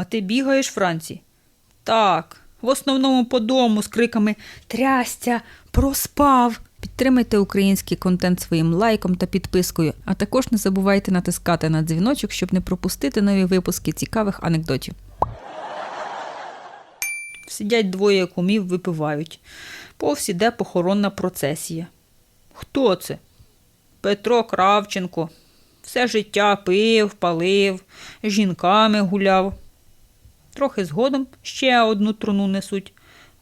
А ти бігаєш, Франці? Так, в основному по дому з криками Трястя, проспав. Підтримайте український контент своїм лайком та підпискою, а також не забувайте натискати на дзвіночок, щоб не пропустити нові випуски цікавих анекдотів. Сидять двоє кумів, випивають. Повз іде похоронна процесія. Хто це? Петро Кравченко. Все життя пив, палив, жінками гуляв. Трохи згодом ще одну труну несуть.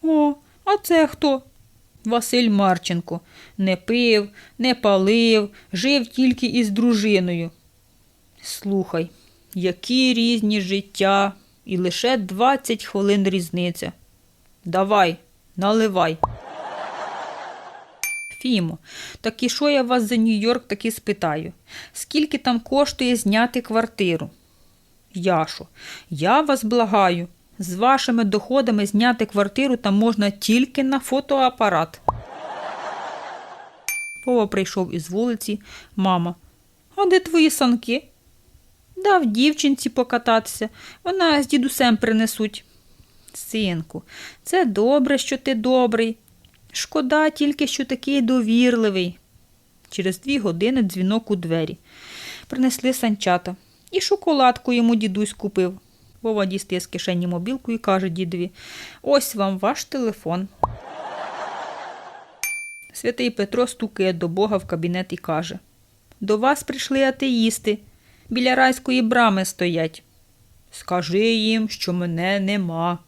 О, а це хто? Василь Марченко. Не пив, не палив, жив тільки із дружиною. Слухай, які різні життя, і лише 20 хвилин різниця. Давай, наливай. Фімо, так і що я вас за Нью-Йорк таки спитаю? Скільки там коштує зняти квартиру? Яшо, я вас благаю, з вашими доходами зняти квартиру там можна тільки на фотоапарат. Вова прийшов із вулиці. Мама. А де твої санки? Дав дівчинці покататися. Вона з дідусем принесуть. Синку, це добре, що ти добрий. Шкода тільки, що такий довірливий. Через дві години дзвінок у двері. Принесли санчата. І шоколадку йому дідусь купив. Вова дістає з кишені мобілку і каже дідові: Ось вам ваш телефон. Святий Петро стукає до Бога в кабінет і каже: До вас прийшли атеїсти, біля райської брами стоять. Скажи їм, що мене нема.